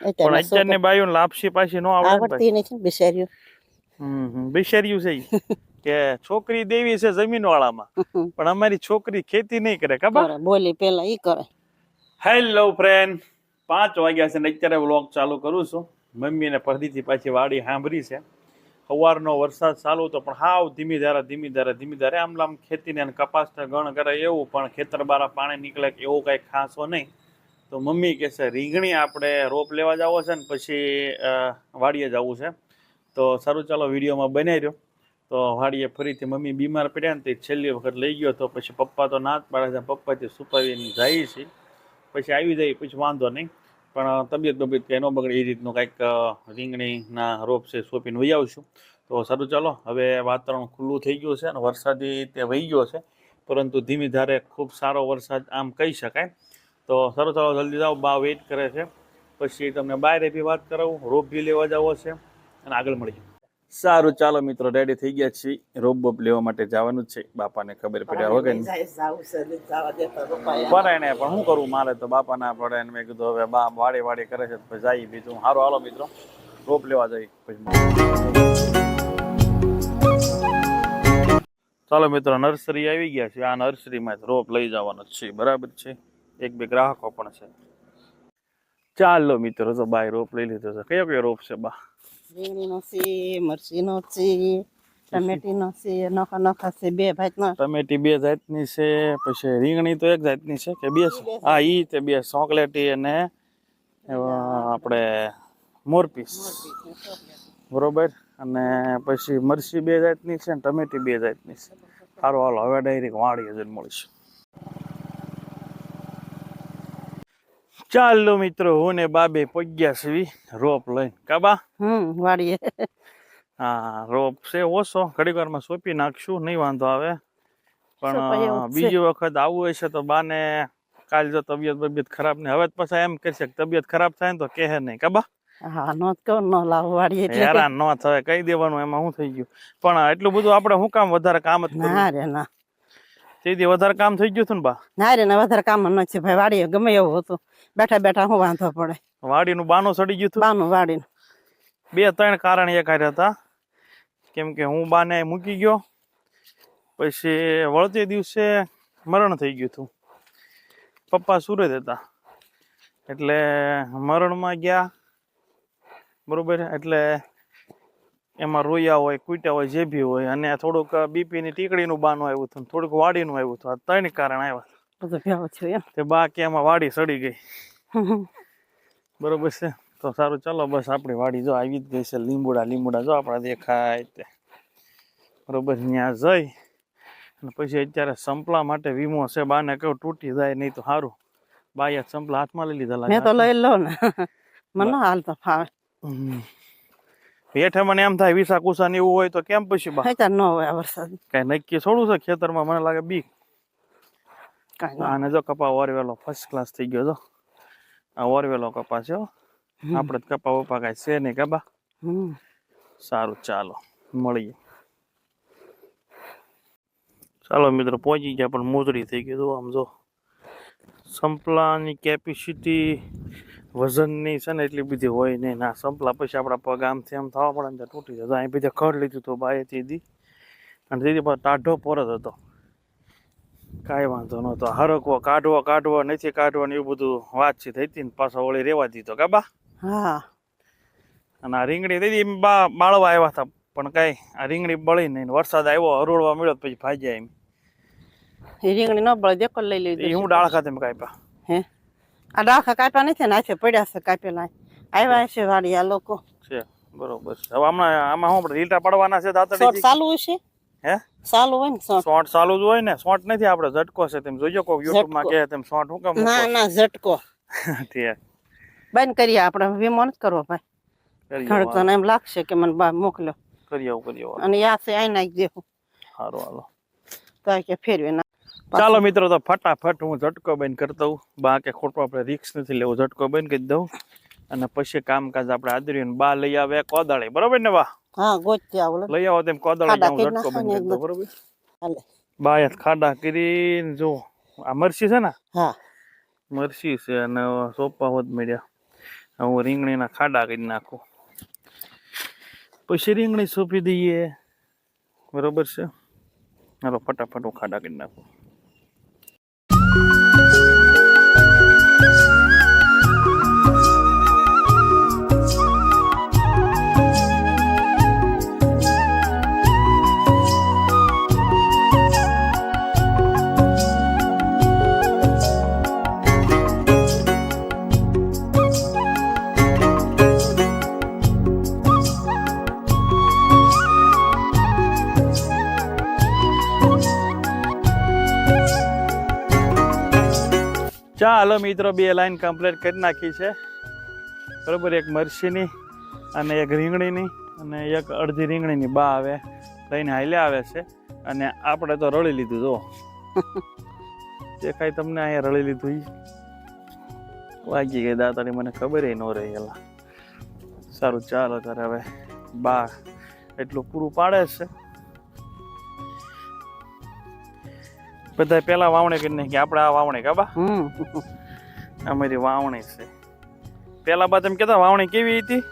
પણ અત્યારના લાપસી પાછી નો આવડે આવડતી નથી બિચારીઓ હમ હમ. છે કે છોકરી દેવી છે જમીન વાળામાં પણ અમારી છોકરી ખેતી નહીં કરે ખબર? બોલી પેલા ઈ કરે. હેલો ફ્રેન્ડ પાંચ વાગ્યા છે ને અત્યારે વ્લોગ ચાલુ કરું છું. મમ્મીને પરદીથી પાછી વાડી સાંભળી છે. સવારનો વરસાદ ચાલુ હતો પણ હાવ ધીમી ધારે ધીમી ધારે ધીમી ધારે. આમ લામ ખેતીને કપાસને ગણ કરે એવું પણ ખેતર બારા પાણી નીકળે કે એવું કાંઈ ખાસો નહીં. તો મમ્મી કહે છે, રીંગણી આપણે રોપ લેવા જવો છે ને પછી વાડીએ જવું છે. તો સારું, ચાલો, વિડીયોમાં બનાવી રહ્યો. તો વાડીએ ફરીથી મમ્મી બીમાર પડ્યા ને તે છેલ્લી વખત લઈ ગયો તો પછી પપ્પા તો ના જ પાડે છે. પપ્પાથી સુપાવીને જાય છે. પછી આવી જાય, પછી વાંધો નહીં. પણ તબિયત બબિયત કંઈ ન બગડે, એ રીતનું કાંઈક રીંગણીના રોપ છે સોંપીને વહી આવશું તો સારું, ચાલો, હવે વાતાવરણ ખુલ્લું થઈ ગયું છે અને વરસાદી તે વહી ગયો છે. પરંતુ ધીમી ધારે ખૂબ સારો વરસાદ આમ કહી શકાય. તો સરો ચાલો જલ્દી જાઓ બા વેઇટ કરે છે. પછી તમને બહાર બી વાત કરાવું રોપ બી લેવા જવો છે અને આગળ મળીએ સારું ચાલો મિત્રો રેડી થઈ ગયા છીએ. રોપ બોપ લેવા માટે જવાનું છે. બાપાને ખબર પડ્યા વગર પરાયણે પણ શું કરું? મારે તો બાપા ના પડે ને મેં કીધું હવે બા વાડી વાડી કરે છે તો પછી જઈએ બીજું સારું હાલો મિત્રો રોપ લેવા જઈએ. પછી ચાલો મિત્રો નર્સરી આવી ગયા છે આ નર્સરીમાં રોપ લઈ જવાનો છે. બરાબર છે? એક બે ગ્રાહકો પણ છે. ચાલો મિત્રો તો બાય રોપ લઈ લીધો છે. કયો કયો રોપ છે બા? રીંગણીનો છે મરચીનો છે ટમેટીનો છે નોખા નોખા છે બે ભાતનો ટમેટી બે જાતની છે પછી રીંગણી તો એક જાતની છે કે બે છે? હા ઈ તે બે ચોકલેટી અને આપણે મોરપીસ. બરોબર? અને પછી મરચી બે જાતની છે ને ટમેટી બે જાતની છે. સારું હાલો હવે ડાયરેક્ટ વાળી જઈને મળીશું. ચાલો મિત્રો હું ને બાબે પગ્યા છીએ રોપ લઈને. કાબા હમ વાડીએ. હા રોપ છે ઓછો. ઘડીક વારમાં સોંપી નાખશું નહીં વાંધો આવે. પણ બીજી વખત આવવું હશે તો બાને કાલ જો તબિયત બબિયત ખરાબ ને હવે પછી એમ કરશે કે તબિયત ખરાબ થાય ને તો કહે નહીં. કાબા હા નો કહો ન લાવ વાડીએ એટલે. હેરાન ન થાય કહી દેવાનું એમાં શું થઈ ગયું. પણ એટલું બધું આપણે શું કામ વધારે કામ જ ના રે ના. તેથી વધારે કામ થઈ ગયું હતું ને બા? ના રે ના વધારે કામ ન છે ભાઈ વાડીએ ગમે એવું હતું. બેઠા બેઠા હું વાંધો પડે. વાડીનું બાનું સડી ગયું હતું? બાનું વાડીનું. બે ત્રણ કારણ એ કાર્ય હતા. કેમ કે હું બાને મૂકી ગયો. પછી વળતે દિવસે મરણ થઈ ગયું હતું. પપ્પા સુરત હતા. એટલે મરણમાં ગયા. બરોબર? એટલે એમાં રોયા હોય કૂટ્યા હોય જે બી હોય. અને થોડુંક બીપીની ટીકડીનું બાનું આવ્યું હતું થોડુંક વાડીનું આવ્યું હતું. આ ત્રણ કારણ આવ્યા બધું થયું એમ. તે બા કે એમાં વાડી સડી ગઈ. બરોબર છે? તો સારું ચાલો બસ આપણી વાડી જો આવી જ ગઈ છે. લીંબુડા લીંબુડા જો આપણા દેખાય તે. બરોબર ત્યાં જઈ અને પછી અત્યારે સંપલા માટે વીમો છે બાને કહું તૂટી જાય નહીં તો સારું. બાએ સંપલા હાથમાં લઈ લીધા મેં તો લઈ લો ને. મને ના હાલતો ફાવે. હેઠે મને એમ થાય વિસા કુસા ને એવું હોય તો કેમ પછી બા? ન હોય આ વરસાદ કઈ નક્કી છોડું છે ખેતરમાં? મને લાગે બીક કાંઈ આને જો કપા ઓરવેલો ફર્સ્ટ ક્લાસ થઈ ગયો જો. આ ઓરવેલો કપા છે હો. આપણે જ કપા બપા કાંઈ છે નહીં કપા સારું ચાલો મળીએ. ચાલો મિત્રો પહોંચી ગયા પણ મોજડી થઈ ગયું જો આમ જો. સંપલાની કેપેસિટી વજનની છે ને એટલી બધી હોય નહીં. ના સંપલા પછી આપણા પગ આમથી આમ થવા પડે ને તૂટી જતો. અહીં બીજા ખડ લીધું હતું બાએ દીદી અને તેથી ટાઢો પોરત હતો. કાંઈ વાંધો નહોતો હરકવો કાઢવો કાઢવો નથી કાઢવો ને એવું બધું વાતચીત હતી ને પાછો વળી રેવા દીધો કાબા હા. અને આ રીંગણી દીદી બા બાળવા આવ્યા હતા પણ કાંઈ આ રીંગણી બળી નહીં વરસાદ આવ્યો હરોળવા મળ્યો પછી જાય એમ. એ રીંગણી ન બળે દેખો લઈ લીધી હું ડાળ ખાતે મેં કાપ્યા હે? આ ડાળખા કાપ્યા નથી ને આછે પડ્યા છે કાપેલા આવ્યા છે વાડી આ લોકો. છે બરોબર હવે હમણાં આમાં શું આપણે પડવાના છે દાતડી ચાલુ હશે? હે? ચાલુ હોય ને શોર્ટ ચાલુ જ હોય ને શોર્ટ નથી આપણે ઝટકો છે તેમ. જોજો કોક ઝટકો. કહે તેમ શોર્ટ શું કામ ના ના ઝટકો. ઠીક બંધ કરીએ આપણે વીમો નથી કરવો ભાઈ. એમ લાગશે કે મને બા મોકલ્યો. કરી આવું કરી આવું. અને યાદ છે આઈ નાખી દેવું. સારું હાલો. તો કે ફેરવી ના. ચાલો મિત્રો તો ફટાફટ હું ઝટકો બંધ કરતો હોઉં બા કે ખોટું આપણે રિક્સ નથી લેવું ઝટકો બંધ કરી દઉં. અને પછી કામકાજ આપણે આદર્યું બા લઈ આવે કોદાળી. બરોબર ને બા? હા ગોચતી આવું લઈ આવો તેમ કોદળ ઝટકો બંધ કરી બરોબર? હાલે. બાય ખાડા કરીને જો આ મરસી છે ને? હા. મરસી છે અને સોપા હોત મળ્યા. હું રીંગણીના ખાડા કરી નાખું. પછી રીંગણી સોંપી દઈએ. બરોબર છે? હાલો ફટાફટ હું ખાડા કરી નાખું. ચાલો મિત્રો બે લાઈન કમ્પ્લીટ કરી નાખી છે. બરાબર એક મરસીની અને એક રીંગણીની અને એક અડધી રીંગણીની બા આવે લઈને હાલ્યા આવે છે. અને આપણે તો રળી લીધું જો દેખાય તમને અહીંયા રળી લીધું વાગી ગઈ દાતાની મને ખબર ન રહી એલા. સારું ચાલો ત્યારે હવે બા એટલું પૂરું પાડે છે. બધા પેલા વાવણી કરી નાખી આપણે આ વાવણી કાબા અમારી વાવણી છે. પેલા બાદ એમ કેતા વાવણી કેવી હતી?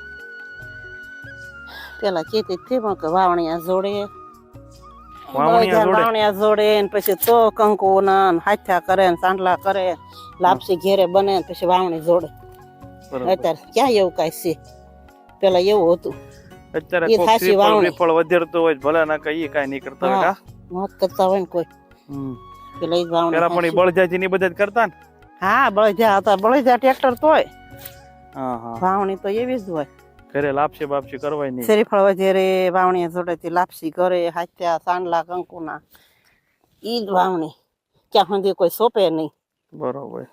પેલા કેતી હતી પણ કે વાવણી જોડે. વાવણીયા જોડે? વાવણિયા જોડે ને પછી તો કંકુ ના હાથ્યા કરે ને સાંડલા કરે લાપસી ઘેરે બને પછી વાવણી જોડે. અત્યારે ક્યાં એવું કાંઈ છે? પેલા એવું હતું. અત્યારે કોક શ્રીફળ વધેરતું હોય ભલે ના કઈ કાંઈ નહીં કરતા હોય. મોત કરતા હોય ને કોઈ. હમ. પેલા ઈ જ પેલા પણ બળજાજી ની બધા જ કરતા ને? હા બળજા હતા. બળજા ટ્રેક્ટર તોય હા હા વાવણી તો એવી જ હોય. ઘરે લાપસી બાપસી કરવાય નહીં. શેરી ફળવા જ્યારે વાવણી જોડેથી લાપસી કરે હાથ્યા સાંડલા કંકુના. ઈ જ વાવણી. ક્યાં સુધી કોઈ સોંપે નહીં. બરોબર.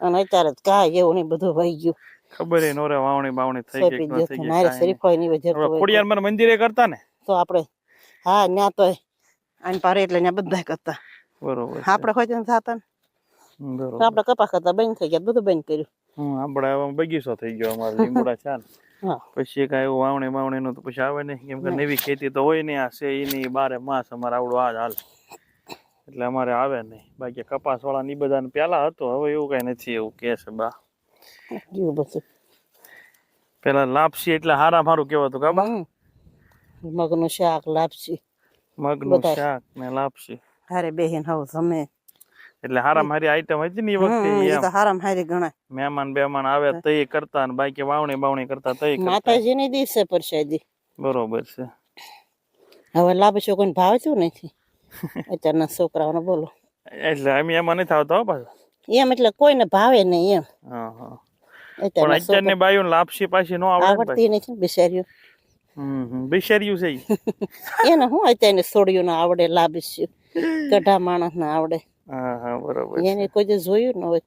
અને અત્યારે કાંઈ એવું નહીં બધું વહી ગયું. ખબર એ નોરે વાવણી બાવણી થઈ ગઈ ન થઈ ગઈ મારે નહીં. ની વજર ખોડિયાર મંદિરે કરતા ને? તો આપણે હા ન્યા તો આને પારે એટલે ન્યા બધા કરતા. બરોબર. આપણે કોઈ ત્યાં થતા ને. હમ, તો બરોબર. આપણે કપા કરતા બંધ થઈ ગયા બધું બંધ કર્યું. હમ આપણે બગીચો થઈ ગયો અમારે લીમડા છે ને. પછી કાંઈ એવું વાવણી વાવણી નું તો પછી આવે નહીં. કેમ કે નવી ખેતી તો હોય નહીં આ છે નહીં બારે માસ અમારે આવડું આ હાલ. એટલે અમારે આવે નહીં. બાકી કપાસ વાળા ની બધા પેલા હતો હવે એવું કઈ નથી એવું કે છે બા. પેલા લાપસી એટલે હારા મારું કેવાતું કાબા. મગનું શાક લાપસી. મગનું નું શાક ને લાપસી. હારે બેહીન હવ જમે. એટલે હારામ હારી આઈટમ હતી ને એ વખતે એમ તો હારામ હારી ગણાય. મહેમાન બેમાન આવે તો એ કરતા ને બાકી વાવણી બાવણી કરતા તો કરતા. માતાજી ની દિવસે પરસાદી. બરોબર છે. હવે લાપસીઓ કોઈને ભાવતું નથી. અત્યારના છોકરાઓને બોલો. એટલે અમે એમાં નથી આવતા હો પાછા. એમ એટલે કોઈને ભાવે નહીં એમ. હા હા. પણ અત્યારના બાયું લાપસી પાછી નો. આવડતી નથી બિચારીઓ હમ હમ. છે એને હું અત્યારે છોડ્યું ના આવડે લાભસ્યું ગઢા માણસ ના આવડે. હા હા બરોબર એને કોઈ જોયું ન હોય.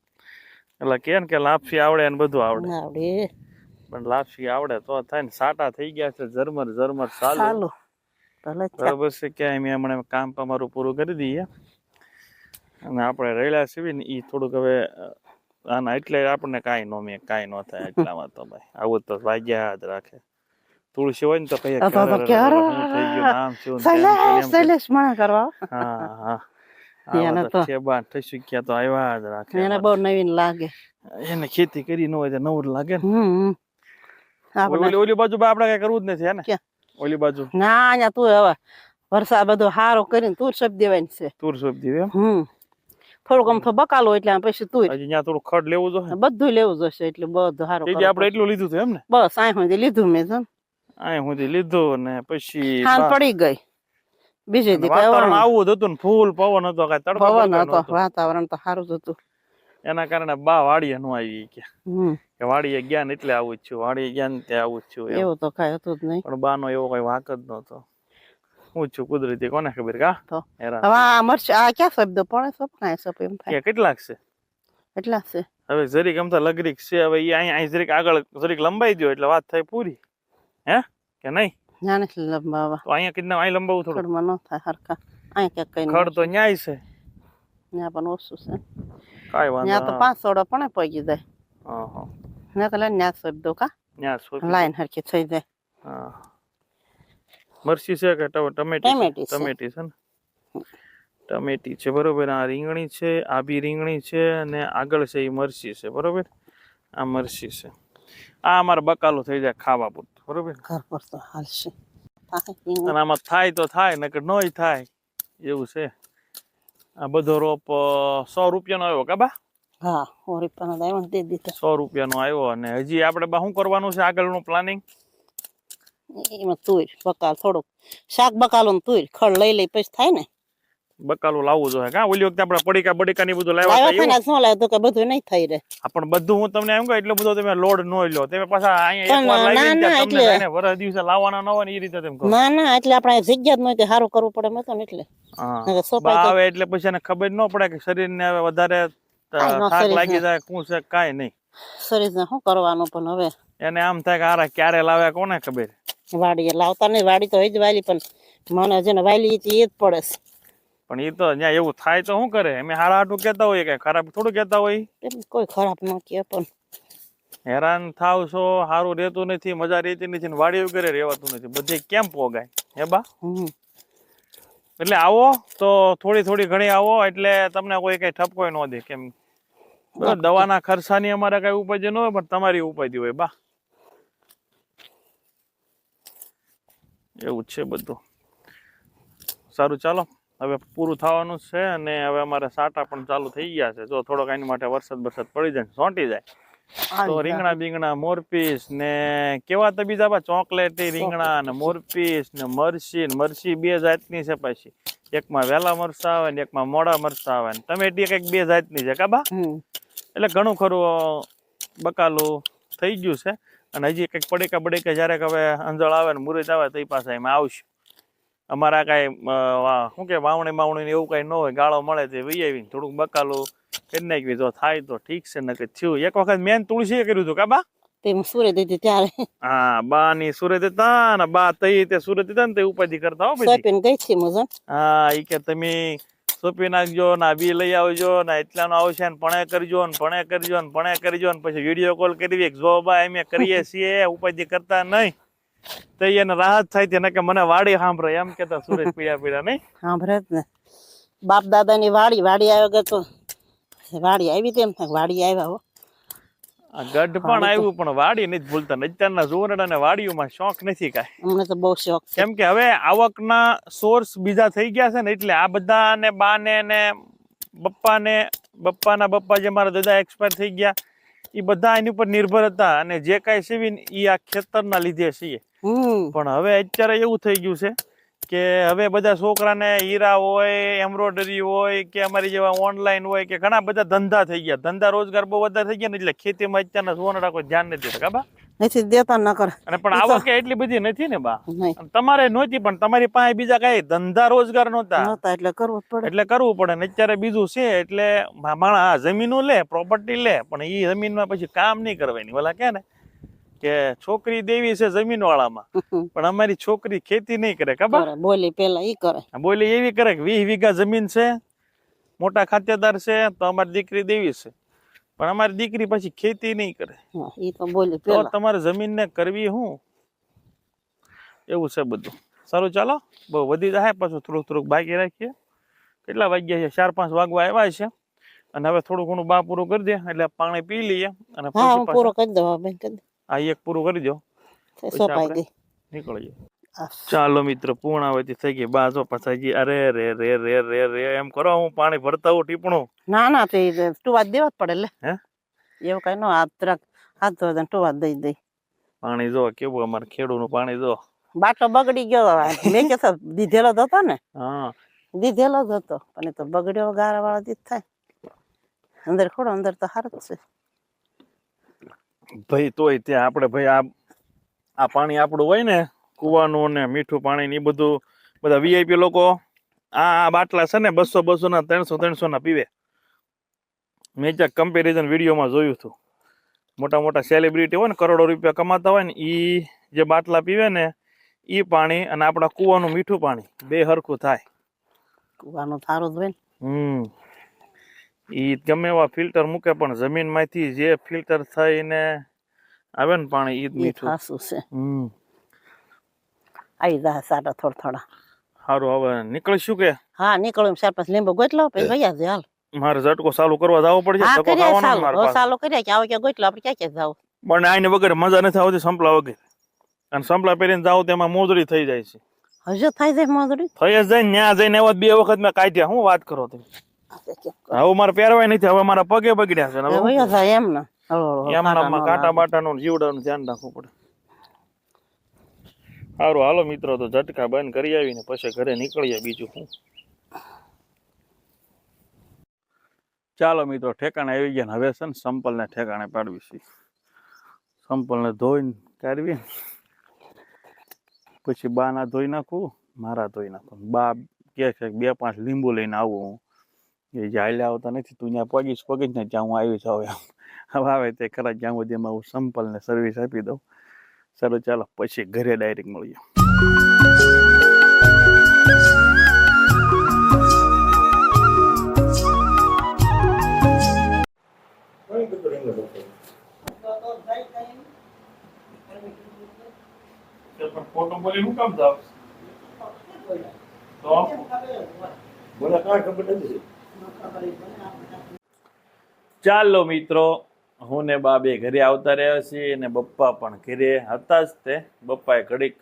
એટલે કે ને કે લાપસી આવડે ને બધું આવડે. આવડે પણ લાપસી આવડે તો થાય ને સાટા થઈ ગયા છે ઝરમર ઝરમર ચાલુ. બરોબર છે કે અમે હમણાં કામ અમારું પૂરું કરી દઈએ. અને આપણે રહેલા છીએ ને એ થોડુંક હવે આના એટલે આપણને કાંઈ નો મેં કાંઈ ન થાય એટલામાં તો ભાઈ. આવું તો વાગ્યા જ રાખે. તુલસી હોય ને તો કહીએ સલેશ સલેશ થઈ મણા કરવા હા હા એને તો ઠેબા ઠસી ગયા તો આવ્યા જ રાખે એને બહુ નવીન લાગે એને ખેતી કરી ન હોય તો નવું લાગે ને. ઓલી ઓલી બાજુ આપણે કઈ કરવું જ નથી ને ઓલી બાજુ ના અહીંયા તું હવે વરસાદ બધો હારો કરીને તુર સોપ દેવાની છે તુર સોપ દીધી હમ થોડુંક આમ તો બકાલો એટલે પછી તું હજી ત્યાં થોડું ખડ લેવું જોઈએ બધું લેવું જોશે એટલે બધું હારું આપડે આપણે એટલું લીધું હતું એમ ને બસ આ લીધું મેં અહીં સુધી લીધું ને પછી હાન પડી ગઈ. બીજે દી વાતાવરણ આવું જ હતું ને ફૂલ પવન હતો કાંઈ તડકો પવન હતો વાતાવરણ તો સારું જ હતું. એના કારણે બા વાડીએ નો આવી કે કે વાડીએ ગયા ને એટલે આવું જ છું વાડીએ ગયા ને ત્યાં આવું જ છું. એવું તો કઈ હતું જ નહીં. પણ બાનો એવો કઈ વાક જ નતો હું છું કુદરતી કોને ખબર કા? તો હેરાન. હવે આ મરચ આ ક્યાં શબ્દ પડે સપ કાંઈ સપ એમ થાય. કેટલાક છે? એટલા છે? હવે જરીક આમ તો લગરીક છે હવે એ અહીં જરીક આગળ જરીક લંબાઈ દો એટલે વાત થાય પૂરી. હે? કે નહીં? જાણે છે લંબાવા તો અહીંયા કેટલા અહીં લંબાવું થોડું ખડમાં ન થાય હરખા. અહીંયા ક્યાંક કઈ ખડ તો ન્યાય છે. ત્યાં પણ ઓછું છે. કાંઈ વાંધો ત્યાં તો પાંચ સોડા પણ પગી જાય. હા હા તો લઈને ત્યાં દો કા? ન્યા સોંપી લાઈન હરખી થઈ જાય. હા. મરસી છે કે ટમેટી ટમેટી છે? છે. ટમેટી છે ને? ટમેટી છે બરોબર. આ રીંગણી છે આ બી રીંગણી છે અને આગળ છે એ મરસી છે બરોબર? આ મરસી છે. આ અમારે બકાલું થઈ જાય ખાવા પૂરતું. બરોબર ઘર પર તો હાલશે અને આમાં થાય તો થાય નકર નોય થાય. એવું છે. આ બધો રોપ સો રૂપિયાનો આવ્યો કાબા હા સો રૂપિયાનો આવ્યો દે દીધા સો રૂપિયાનો આવ્યો અને હજી આપણે બા શું કરવાનું છે આગળનું પ્લાનિંગ એમાં તુર બકાલ થોડુંક. શાક બકાલો તુર ખડ લઈ લઈ પછી થાય ને? બકાલું લાવવું જોઈએ. કા ઓલી વખતે આપણે પડીકા બડીકા ની બધું લાવ્યા હતા ને શું લાવ્યો તો કે બધું નહીં થઈ રહે? પણ બધું હું તમને એમ કહું એટલો બધો તમે લોડ ન લ્યો. તમે પાછા અહીંયા એકવાર લાવી ના, ના, તમને એટલે- એને વરસ દિવસે લાવવાના ન હોય ને એ રીતે તેમ કહો ના ના એટલે આપણે જગ્યા જ નહોતી સારું કરવું પડે મેં તો ને એટલે. હા. આવે એટલે પછી એને ખબર ન પડે કે શરીરને હવે વધારે ન થાક. લાગી જાય કું છે કાઈ નહીં. શરીરને શું કરવાનું પણ હવે? એને આમ થાય કે આરા ક્યારે લાવ્યા કોને ખબર? વાડીએ લાવતા નહીં વાડી તો હોય જ વાલી પણ મને જેને વાલી એ જ પડે છે. પણ એ તો અહીંયા એવું થાય તો શું કરે? અમે હારા હાટું કહેતા હોઈએ કે ખરાબ થોડું કહેતા હોય કોઈ ખરાબ ન કહે પણ. હેરાન થાવ છો સારું રહેતું નથી મજા રહેતી નથી ને વાડી વગેરે રહેવાતું નથી. બધે કેમ પોગાય? હે બા? એટલે આવો તો થોડી થોડી ઘણી આવો એટલે તમને કોઈ કઈ ઠપકો ન દે કેમ. દવાના ખર્ચાની અમારે કઈ ઉપજ ન હોય પણ તમારી ઉપજ હોય બા. એવું છે બધું. સારું ચાલો. હવે પૂરું થવાનું જ છે અને હવે અમારે સાટા પણ ચાલુ થઈ ગયા છે. જો થોડોક એની માટે વરસાદ વરસાદ પડી જાય સોંટી જાય. તો રીંગણા બીંગણા મોરપીસ ને કેવા તો બીજા બા ચોકલેટી રીંગણા ને મોરપીસ ને મરસી ને મરસી બે જાતની છે પાછી. એકમાં વેલા મરસા આવે ને એકમાં મોડા મરસા આવે ને. ટમેટી કંઈક બે જાતની છે કાબા એટલે ઘણું ખરું બકાલું થઈ ગયું છે. અને હજી કંઈક પડીકા બડીકા જ્યારે હવે અંજળ આવે ને મુરત આવે તો એ પાસે એમાં આવશે. અમારા કાંઈ શું કે વાવણી માવણી એવું કાંઈ ન હોય ગાળો મળે તે વહી આવીને થોડુંક બકાલું કરી નાખવી જો થાય તો ઠીક છે નકે થયું. એક વખત મેન તુલસીએ કર્યું હતું કાબા તે સુરે દીધી ત્યારે. હા બા ની સુરત હતા ને બા તઈ તે સુરત હતા ને તે ઉપાધિ કરતા હો બધી ગઈ છે મુજન હા ઈ કે તમે સોપી નાખજો ને બી લઈ આવજો ને એટલાનો આવશે ને પણે કરજો ને પણે કરજો ને પણે કરજો ને પછી વીડિયો કોલ કરી જો બા કરીએ છીએ ઉપાધિ કરતા નહીં. તો એને રાહત થાય છે કે મને વાડી સાંભળે એમ કેતા સુરત પીડા પીડા નહીં? સાંભળે જ ને. બાપ દાદાની વાડી વાડી આવ્યો તો વાડી આવી તેમ વાડી આવ્યા હો. ગઢ પણ આવ્યું પણ વાડી નથી ભૂલતા અત્યારના જોરડા ને વાડીઓમાં શોખ નથી કાંઈ. અમને તો બહુ શોખ કેમ કે હવે આવકના સોર્સ બીજા થઈ ગયા છે ને એટલે આ બધા ને બાને ને બપ્પાને બપ્પાના બપ્પા જે મારા દાદા એક્સપાયર થઈ ગયા એ બધા એની ઉપર નિર્ભર હતા અને જે કાંઈ સીવીને એ આ ખેતરના લીધે છીએ. પણ હવે અત્યારે એવું થઈ ગયું છે કે હવે બધા છોકરાને હીરા હોય એમ્બ્રોઇડરી હોય કે અમારી જેવા ઓનલાઈન હોય કે ઘણા બધા ધંધા થઈ ગયા. ધંધા રોજગાર બહુ વધારે થઈ ગયા ને એટલે ખેતીમાં અત્યારના સોનડા કોઈ ધ્યાન નથી દેતા. બા? નથી દેતા ન કરે. અને પણ આવક એટલી બધી નથી ને બા. તમારે નહોતી પણ તમારી પાસે બીજા કઈ ધંધા રોજગાર નહોતા. એટલે કરવું પડે. એટલે કરવું પડે ને અત્યારે બીજું છે એટલે માણસ જમીનો લે પ્રોપર્ટી લે પણ એ જમીનમાં પછી કામ નહીં કરવાની. ઓલા કે ને કે છોકરી દેવી છે જમીન વાળામાં. પણ અમારી છોકરી ખેતી નહીં કરે ખબર બોલી પેલા ઈ કરે. બોલી એવી કરે કે વીસ વીઘા જમીન છે મોટા ખાતેદાર છે તો અમારી દીકરી દેવી છે. પણ અમારી દીકરી પછી ખેતી નહીં કરે. ઈ તો બોલી તો પેલા. તમારે જમીનને કરવી હું? એવું છે બધું. સારું ચાલો. બહુ વધી જાય પાછું થોડુંક થોડુંક બાકી રાખીએ. કેટલા વાગ્યા છે? ચાર પાંચ વાગવા આવ્યા છે. અને હવે થોડું ઘણું બા પૂરું કરી દે એટલે પાણી પી લઈએ અને પૂરો કરી દઉં. આ એક પૂરું કરી દો. સોપાઈ નીકળીએ ચાલો મિત્ર પૂર્ણાવતી થઈ ગઈ. બા જો ગઈ અરે રે રે રે રે રે એમ કરો હું પાણી ભરતા હું ટીપણું. ના ના તે ટુવા દેવા જ પડે લે. હે? એવું કઈ નો હાથ ત્રાક હાથ ધોવા દે ટુવા દઈ દઈ પાણી જો કેવું અમારે ખેડૂનું પાણી જો. બાટો બગડી ગયો મેં કે દીધેલો જ હતો ને. હા. દીધેલો જ હતો પણ તો બગડ્યો ગારા વાળા દીધ થાય. અંદર ખોડો અંદર તો હાર છે. ભાઈ તોય ત્યાં આપણે ભાઈ આ આ પાણી આપણું હોય ને કૂવાનું ને મીઠું પાણી ને એ બધું બધા વીઆઈપી લોકો આ આ બાટલા છે ને બસો બસો ના ત્રણસો ત્રણસો ના પીવે. મેં જ્યાં કમ્પેરિઝન વિડીયોમાં જોયું હતું. મોટા મોટા સેલિબ્રિટી હોય ને કરોડો રૂપિયા કમાતા હોય ને એ જે બાટલા પીવે ને એ પાણી અને આપણા કૂવાનું મીઠું પાણી બે હરખું થાય. કૂવાનું સારું જ હોય ને. હમ. ઈ ગમે એવા ફિલ્ટર મૂકે પણ જમીનમાંથી જે ફિલ્ટર થઈને આવે ને પાણી ઈદ જ એ મીઠું. ખાસું છે. હમ. આવી જાય સાટા થોડા થોડા સારું હવે નીકળીશું કે? હા નીકળું. ચાર પાંચ લીંબુ ગોટલો પછી ભૈયા છે હાલ. મારે ઝટકો ચાલુ કરવા જવો પડશે હા ધક્કો કર્યા ખાવાનો મારે પાછો. કર્યા કે આવો કે ગોટલો આપણે ક્યાં ક્યાં જાવ? પણ આઈને વગર મજા નથી આવતી સંપલા વગર. અને સંપલા પહેરીને જાવ તેમાં મોજડી થઈ જાય છે. હજુ થાય જાય મોજડી? થઈ જ જાય ને ત્યાં જઈને એવા બે વખત મેં કાઢ્યા. હું વાત કરો તમે? હવે મારે પહેરવાય નથી હવે મારા પગે બગડ્યા છે હવે વયો જાય એમ ને. એમનામાં કાંટા બાટા નું બાટાનું જીવડાનું ધ્યાન રાખવું પડે. સારું હાલો મિત્રો તો ઝટકા બંધ કરી આવીને પછી ઘરે નીકળીએ બીજું શું? ચાલો મિત્રો ઠેકાણે આવી ગયા ને હવે છે ને સંપલને ઠેકાણે પાડવી છે. સંપલને ધોઈને કાઢવી. પછી બા ના ધોઈ નાખું મારા ધોઈ નાખું. બા કે છે કે બે પાંચ લીંબુ લઈને આવું હું. એ જે હાલ્યા આવતા નથી. તું ત્યાં પગીશ પગીશ ને ત્યાં હું આવી જાઉં એમ હવે આવે તે ખરા જ્યાં સુધી એમાં હું સંપલને સર્વિસ આપી દઉં. સારું ચાલો પછી ઘરે ડાયરેક્ટ મળીએ. ફોટો બોલી શું કામ જાવ તો? મને કાંઈ ખબર નથી. ચાલો મિત્રો, હું ને બા બે ઘરે આવતા રહ્યા છીએ અને બપ્પા પણ ઘરે હતા જ તે. બપ્પાએ ઘડીક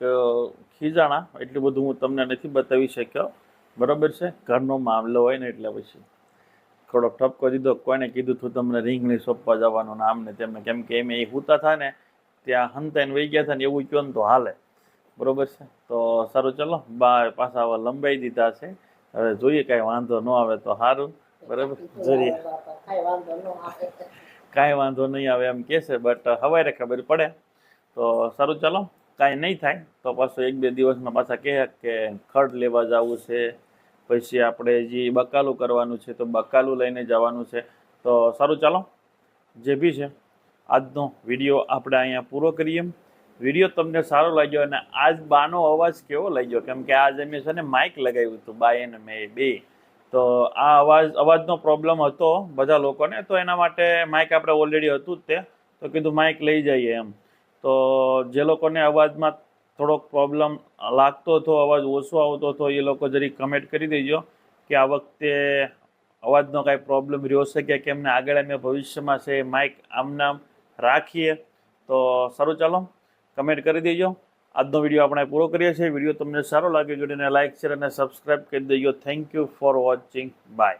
ખીજાણા, એટલું બધું હું તમને નથી બતાવી શક્યો. બરોબર છે? ઘરનો મામલો હોય ને એટલે પછી. થોડોક ઠપકો દીધો. કોઈને કીધું તું તમને રીંગણી સોંપવા જવાનું નામ ને તેમને. કેમ કે એમ એ હુતા થાય ને, ત્યાં હંતાઈને વહી ગયા હતા ને એવું કહો ને તો હાલે. બરોબર છે? તો સારું, ચલો. બા પાછા લંબાઈ દીધા છે. હવે જોઈએ કાંઈ વાંધો ન આવે તો સારું બરાબર? જરીએ કાંઈ વાંધો નહીં આવે એમ કહેશે બટ હવારે ખબર પડે. તો સારું ચાલો, કાંઈ નહીં થાય, તો પાછું એક બે દિવસમાં પાછા કહે કે ખડ લેવા જવું છે, પછી આપણે જે બકાલું કરવાનું છે તો બકાલું લઈને જવાનું છે. તો સારું ચાલો, જે બી છે, આજનો વીડિયો આપણે અહીંયા પૂરો કરીએ. વીડિયો તમને સારો લાગ્યો અને આજ બાનો અવાજ કેવો લાગ્યો? કેમ કે આજ અમે છે ને માઇક લગાવ્યું હતું બાય અને મેં બે. તો આ અવાજ, અવાજનો પ્રોબ્લેમ હતો બધા લોકોને, તો એના માટે માઇક આપણે ઓલરેડી હતું જ તે. તો કીધું માઇક લઈ જઈએ એમ. તો જે લોકોને અવાજમાં થોડોક પ્રોબ્લેમ લાગતો હતો, અવાજ ઓછો આવતો હતો, એ લોકો જરી કમેન્ટ કરી દેજો કે આ વખતે અવાજનો કાંઈ પ્રોબ્લેમ રહ્યો છે કે કેમને આગળ અમે ભવિષ્યમાં છે માઇક આમનામ રાખીએ. તો સારું, ચાલો. કમેન્ટ કરી દેજો. આજનો વીડિયો આપણે પૂરો કરીએ છીએ. વીડિયો તમને સારો લાગે જોડીને લાઇક શેર અને સબસ્ક્રાઈબ કરી દેજો. Thank you for watching bye